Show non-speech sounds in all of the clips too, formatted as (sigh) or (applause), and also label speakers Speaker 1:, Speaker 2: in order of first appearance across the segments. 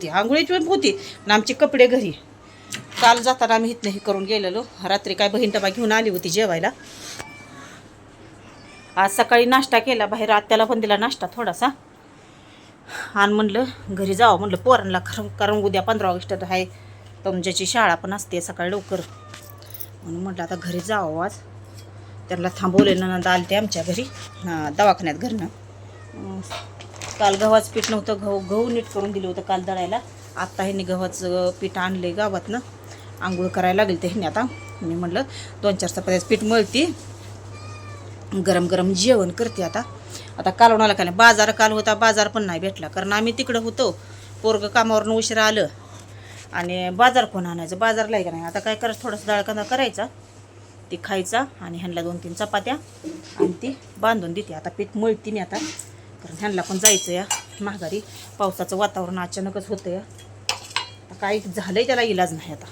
Speaker 1: होती. आंघोळीची पण होती आणि आमचे कपडे घरी. काल जाताना आम्ही इथनं हे करून गेलेलो. रात्री काय बहीण डबा घेऊन आली होती जेवायला. आज सकाळी नाश्ता केला. बाहेर आत्याला पण दिला नाश्ता थोडासा. आणि म्हणलं घरी जावं म्हणलं. पोरांना खरं कारण उद्या पंधरा ऑगस्ट आहे. तुमच्याची शाळा पण असते सकाळी लवकर. म्हणून म्हटलं आता घरी जावं आज. त्यांना थांबवलेलं नंद आले ते आमच्या घरी. दवाखान्यात घरनं. काल गव्हाचं पीठ नव्हतं गहू गहू नीट करून दिलं होतं काल दळायला. आत्ता ह्यांनी गव्हाचं पीठ आणले गावातनं. आंघोळ करायला लागेल ते ह्यांनी आता मी म्हटलं दोन चार चपात्याचं पीठ मळती. गरम गरम जेवण करते आता. आता कालवणाला काय नाही बाजार काल होता बाजार पण नाही भेटला. कारण आम्ही तिकडं होतो पोरगं कामावरून उशिरा आलं. आणि बाजार कोण आणायचं? बाजारला आहे का नाही? आता काय करायचं थोडंसं डाळ करायचा ती खायचा आणि ह्यांना दोन तीन चपात्या आणि ती बांधून देते. आता पीठ मळती मी आता. कारण ह्यांना पण जायचं या माघारी. पावसाचं वातावरण अचानकच होतं या आता काय झालंय त्याला इलाज नाही आता.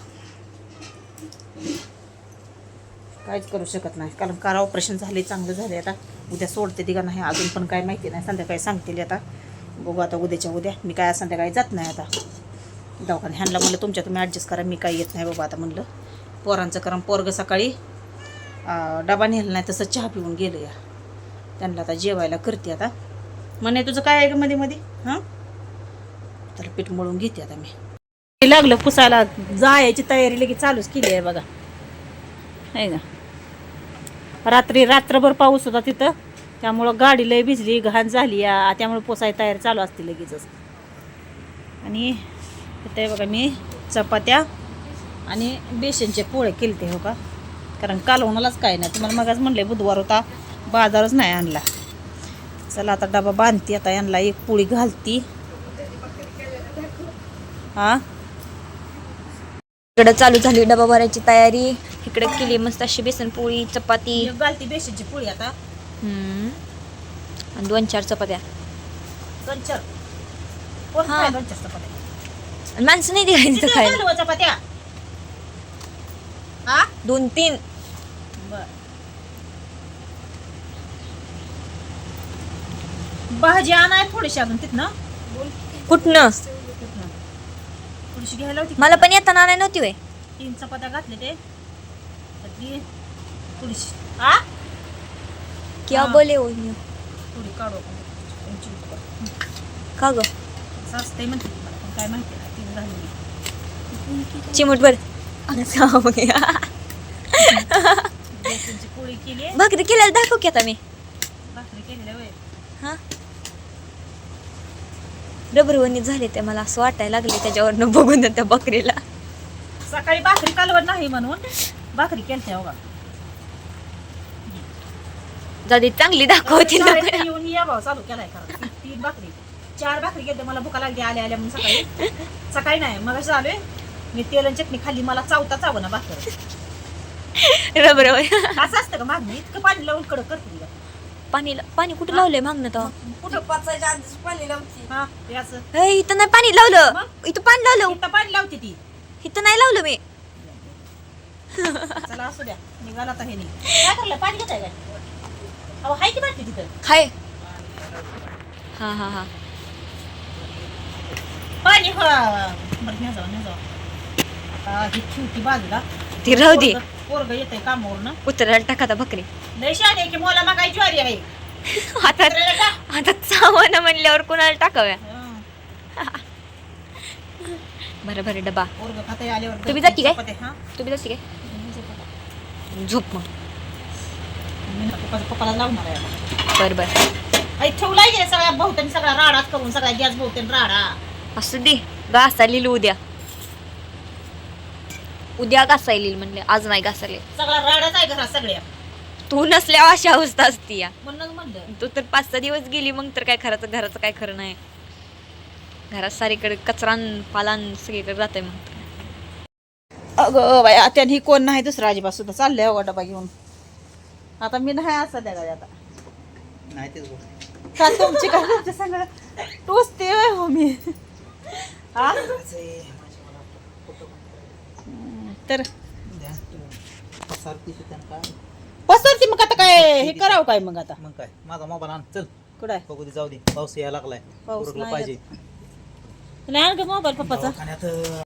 Speaker 1: काहीच करू शकत नाही कारण कार ऑपरेशन झाले चांगलं झाले आता. उद्या सोडते ती का नाही अजून पण काय माहिती नाही. संध्याकाळी सांगतील आता. बघू आता उद्याच्या उद्या. मी काय संध्याकाळी जात नाही आता. दवाखान्यात ह्यांना म्हणलं तुमच्या तुम्ही ॲडजस्ट करा मी काय येत नाही बाबा आता म्हणलं. पोरांचं कारण पोरगं सकाळी डबा नेला नाही तसं चहा पिऊन गेलं या त्यांना आता जेवायला करते आता. म्हणे तुझं काय आहे का मध्ये मध्ये हां? तर पीठ मळून घेते आता मी. लागलं पुसायला जायची तयारी लगेच चालूच केली आहे बघा. आहे का रात्री रात्रभर पाऊस होता तिथं. त्यामुळं गाडी लय भिजली घाण झाली. या त्यामुळं पोसाय तयारी चालू असते लगेचच. आणि इथे बघा मी चपात्या आणि बेसनचे पोळे ते हो का? कारण कालवणालाच काय नाही. तुम्हाला मगाच म्हणले बुधवार होता. बाजारच नाही आणला. चला आता डबा बांधते आता यांना एक पोळी घालती. हा?
Speaker 2: इकडं चालू झाली डबा भरायची तयारी. इकडे केली मस्त अशी बेसन पोळी चपाती.
Speaker 1: घालती बेसनची पोळी आता.
Speaker 2: हम्म. आणि दोन चार चपात्या.
Speaker 1: दोन चार. कोण
Speaker 2: हा.
Speaker 1: खाय दोन चार चपात्या?
Speaker 2: आणि माणसं नाही द्यायचं
Speaker 1: किती
Speaker 2: खायला.
Speaker 1: घालू चपात्या. हा?
Speaker 2: दोन तीन.
Speaker 1: बर. भाजी आणाय थोडीशी अजून तिथनं.
Speaker 2: कुठनं?
Speaker 1: तिथनं थोडीशी घ्यायला होती.
Speaker 2: मला पण येताना नाही नव्हती वय
Speaker 1: तीन चपात्या घातले ते. त्यातली थोडीशी हा
Speaker 2: क्या
Speaker 1: हा.
Speaker 2: बोले हो न्यू.
Speaker 1: थोडी काढू आपण.
Speaker 2: का ग?
Speaker 1: सासते म्हणते ती मला पण काय माहिती नाही तीन घालून
Speaker 2: चिमूटभर
Speaker 1: बेसनची (laughs) पोळी केली
Speaker 2: भाकरी केल्याला दाखव की आता मी.
Speaker 1: भाकरी केलेल्या वय
Speaker 2: हा? रबरवणी झाले ते मला असं वाटायला लागले त्याच्यावरनं बघून त्या बकरीला.
Speaker 1: सकाळी भाकरी कालवण नाही म्हणून भाकरी केलत्या बघा
Speaker 2: दादी चांगली दाखवते ना.
Speaker 1: येऊन या भाऊ चालू केलाय करा तीन भाकरी. चार भाकरी गेले मला भुका लागली आल्या आल्या म्हणून सकाळी. सकाळी नाही मग आलोय मी तेल आणि चटणी खाल्ली मला चावता चाव ना भाकर.
Speaker 2: रबरवणी.
Speaker 1: असं असतं का मागणी इतकं पाणी लावून कडक करते.
Speaker 2: पाणी पाणी कुठं लावलंय मागणं तर?
Speaker 1: कुठं हा हे असं.
Speaker 2: हे, इथं नाही पाणी लावलं? इथं पाणी लावलं.
Speaker 1: इथं पाणी लावते ती.
Speaker 2: इथं नाही लावलं मी.
Speaker 1: चला असू द्या. निघाला हे नाही. काय करलं पाणी घेताय काय? अहो हाय की बाटली तिथं?
Speaker 2: खाय हा हा हा.
Speaker 1: पाणी हा. बरं न्या जाऊ न्या जाऊ आता ही ठेवती बाजूला.
Speaker 2: ती राहू दे.
Speaker 1: पोरग येतंय कामावरनं.
Speaker 2: उतरायला टाका आता बकरी.
Speaker 1: लय शाळे की मला मग काय ज्वारी आहे.
Speaker 2: आता
Speaker 1: उतरायला?
Speaker 2: आता चावणं म्हणल्यावर कोणाला टाकाव्या?
Speaker 1: हं.
Speaker 2: बरं बरं डबा.
Speaker 1: पोरगं खाताय आल्यावर
Speaker 2: तुम्ही जाती काय?
Speaker 1: हा?
Speaker 2: तुम्ही जशी काय? झोप. मग.
Speaker 1: मी ना पप्पा- पप्पाला लावणार आहे आता.
Speaker 2: बरं बरं.
Speaker 1: आई ठेवलाय सगळ्या बहुतेक सगळा राडाच करून सगळ्या गॅस बहुतेक राडा.
Speaker 2: असू दे लिहिलं उद्या. उद्या घासायला येईल म्हणले आज नाही घासायला.
Speaker 1: सगळा राडाच आहे घरात सगळ्या.
Speaker 2: तू नसल्यावर अशी अवस्था असती या.
Speaker 1: म्हणलं.
Speaker 2: तू तर पाच सहा दिवस गेली मग तर काय खरंच घराचं काय खरं नाही. घरात सारीकडे कचरान पालान सगळीकडे जाते मग
Speaker 1: अगं बाई आता ही कोण नाही दुसरा अजिबात सुद्धा. चाललंय अगं डबा घेऊन. आता मी नाही असं द्या आता.
Speaker 3: नाही तेच गोष्ट.
Speaker 1: का तुमची काय तुमच्या सगळं टोचते होय हो मी? हा? तर.
Speaker 3: सारखी
Speaker 1: पसरती मग आता काय? हे करावं काय मग आता?
Speaker 3: मग काय? माझा मोबाईल आण. चल.
Speaker 1: कुठं आहे?
Speaker 3: बघू दे जाऊ दे. पाऊस यायला लागलाय.
Speaker 1: पाऊस
Speaker 3: उरकलं
Speaker 1: नाही
Speaker 3: पाहिजे.
Speaker 1: नाही आण ग मोबाईल पप्पाचा.
Speaker 3: दवाखान्यात